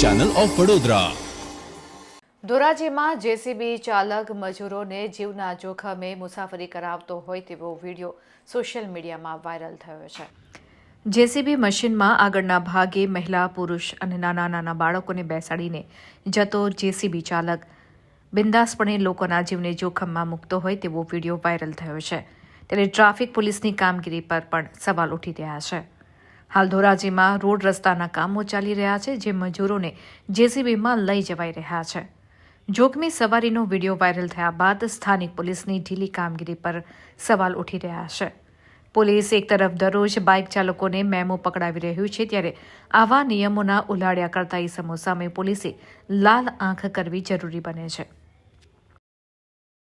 Channel of Vadodara ધોરાજીમાં JCB ચાલક મજૂરોને જીવના જોખમે મુસાફરી કરાવતો હોય તેવો વીડિયો સોશિયલ મીડિયામાં વાયરલ થયો છે. જેસીબી મશીનમાં આગળના ભાગે મહિલા, પુરુષ અને નાના નાના બાળકોને બેસાડીને જતો જેસીબી ચાલક બિંદાસપણે લોકોના જીવને જોખમમાં મૂકતો હોય તેવો વીડિયો વાયરલ થયો છે. ત્યારે ટ્રાફિક પોલીસની કામગીરી પર પણ સવાલ ઉઠી રહ્યા છે. હાલ ધોરાજીમાં રોડ રસ્તાના કામો ચાલી રહ્યા છે, જે મજૂરોને જેસીબીમાં લઈ જવાઈ રહ્યા છે. જોખમી સવારીનો વીડિયો વાયરલ થયા બાદ સ્થાનિક પોલીસની ઢીલી કામગીરી પર સવાલ ઉઠી રહ્યા છે. પોલીસ એક તરફ દરરોજ બાઇક ચાલકોને મેમો પકડાવી રહ્યું છે, ત્યારે આવા નિયમોના ઉલાળ્યા કરતા ઇસમો સામે પોલીસે લાલ આંખ કરવી જરૂરી બને છે.